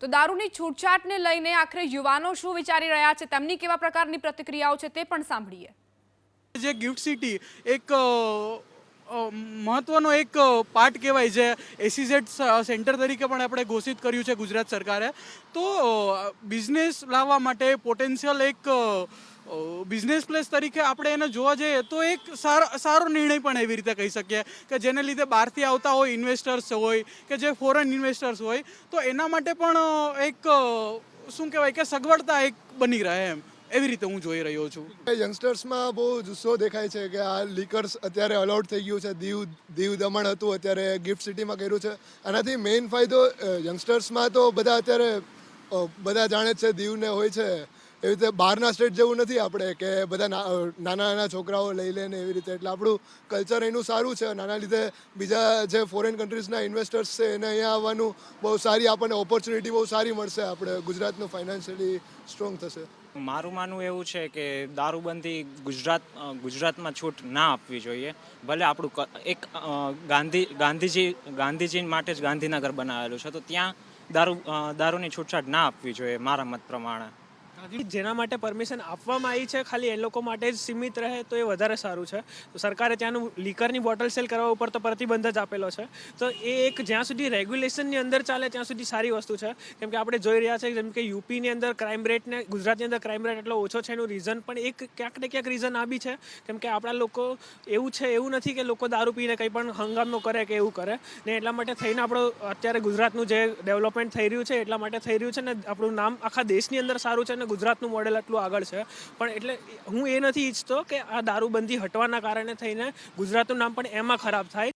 તો દારૂની છૂટછાટને લઈને આખરે યુવાનો શું વિચારી રહ્યા છે? તેમની કેવા પ્રકારની પ્રતિક્રિયાઓ છે તે પણ સાંભળીએ. જે ગિફ્ટ સિટી એક મહત્વનો એક પાર્ટ કહેવાય જે એસીઝેડ સેન્ટર તરીકે પણ આપણે ઘોષિત કર્યું છે ગુજરાત સરકારે. તો બિઝનેસ લાવવા માટે પોટેન્શિયલ એક બિઝનેસ પ્લેસ તરીકે આપણે એને જોવા જઈએ તો એક સારો સારો નિર્ણય પણ એવી રીતે કહી શકીએ કે જેને લીધે બહારથી આવતા હોય ઇન્વેસ્ટર્સ હોય કે જે ફોરેન ઇન્વેસ્ટર્સ હોય, તો એના માટે પણ એક શું કહેવાય કે સગવડતા એક બની રહે એમ. એવી રીતે હું જોઈ રહ્યો છું. યંગસ્ટર્સમાં બહુ જુસ્સો દેખાય છે કે આ લીકર્સ અત્યારે અલાઉડ થઈ ગયું છે. દીવ દીવ દમણ હતું અત્યારે ગિફ્ટ સિટીમાં કર્યું છે. આનાથી મેઇન ફાયદો યંગસ્ટર્સમાં તો બધા અત્યારે બધા જાણે છે દીવને હોય છે. એવી રીતે બહારના સ્ટેટ જેવું નથી આપણે કે બધા નાના નાના છોકરાઓ લઈ લે ને એવી રીતે. એટલે આપણું કલ્ચર એનું સારું છે. નાના લીધે બીજા જે ફોરેન કન્ટ્રીઝના ઇન્વેસ્ટર્સ છે, એને અહીંયા આવવાનું બહુ સારી આપણને ઓપોર્ચ્યુનિટી બહુ સારી મળશે. આપણે ગુજરાતનું ફાઇનાન્શિયલી સ્ટ્રોંગ થશે. મારું માનવું એવું છે કે દારૂબંધી ગુજરાત ગુજરાતમાં છૂટ ના આપવી જોઈએ. ભલે આપણું એક ગાંધી, ગાંધીજી ગાંધીજી માટે જ ગાંધીનગર બનાવેલું છે. તો ત્યાં દારૂ દારૂની છૂટછાટ ના આપવી જોઈએ મારા મત પ્રમાણે. જેના માટે પરમિશન આપવામાં આવી છે, ખાલી એ લોકો માટે જ સીમિત રહે તો એ વધારે સારું છે. તો સરકારે ત્યાંનું લીકરની બોટલ સેલ કરવા ઉપર તો પ્રતિબંધ જ આપેલો છે. તો એ એક જ્યાં સુધી રેગ્યુલેશનની અંદર ચાલે ત્યાં સુધી સારી વસ્તુ છે. કેમ કે આપણે જોઈ રહ્યા છે જેમ કે યુપીની અંદર ક્રાઇમ રેટ ને ગુજરાતની અંદર ક્રાઇમ રેટ એટલો ઓછો છે, એનું રીઝન પણ એક ક્યાંક ને ક્યાંક રીઝન આ બી છે. કેમ કે આપણા લોકો એવું છે, એવું નથી કે લોકો દારૂ પીને કંઈ પણ હંગામો કરે કે એવું કરે. ને એટલા માટે થઈને આપણો અત્યારે ગુજરાતનું જે ડેવલપમેન્ટ થઈ રહ્યું છે, એટલા માટે થઈ રહ્યું છે ને આપણું નામ આખા દેશની અંદર સારું છે ને ગુજરાતનું મોડેલ આટલું આગળ છે. પણ એટલે હું એ નથી ઈચ્છતો કે આ દારૂબંધી હટવાના કારણે થઈને ગુજરાતનું નામ પણ એમાં ખરાબ થાય.